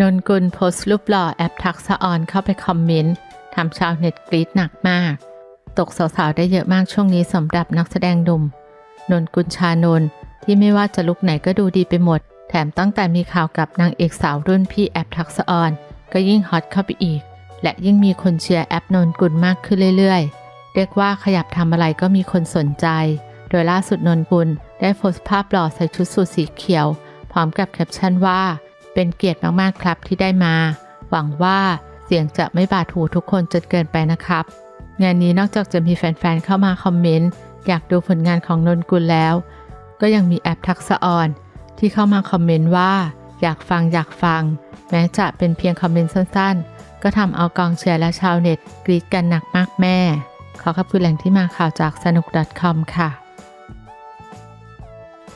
นนกุลโพสต์รูปหล่อแอปทักษะออนเข้าไปคอมเมนต์ทำชาวเน็ตกรี๊ดหนักมาก ตกสาวๆได้เยอะมากช่วงนี้สำหรับนักแสดงหนุ่มนนกุลชานนท์ที่ไม่ว่าจะลุกไหนก็ดูดีไปหมด แถมตั้งแต่มีข่าวกับนางเอกสาวรุ่นพี่แอปทักษะออนก็ยิ่งฮอตเข้าไปอีก และยิ่งมีคนเชียร์แอปนนกุลมากขึ้นเรื่อยๆ เรียกว่าขยับทำอะไรก็มีคนสนใจ โดยล่าสุดนนกุลได้โพสต์ภาพหล่อใส่ชุดสูทสีเขียว พร้อมกับแคปชั่นว่า เป็นเกียรติมากๆครับที่ได้มา หวังว่าเสียงจะไม่บาดหูทุกคนจนเกินไปนะครับ งานนี้นอกจากจะมีแฟนๆเข้ามาคอมเมนต์อยากดูผลงานของนนกุลแล้ว ก็ยังมีแอปทักษะออนที่เข้ามาคอมเมนต์ว่า อยากฟังอยากฟัง แม้จะเป็นเพียงคอมเมนต์สั้นๆ ก็ทำเอากองเชียร์และชาวเน็ตกรีดกันหนักมากแม่ ขอขอบคุณแหล่งที่มาข่าวจากสนุก .com ค่ะ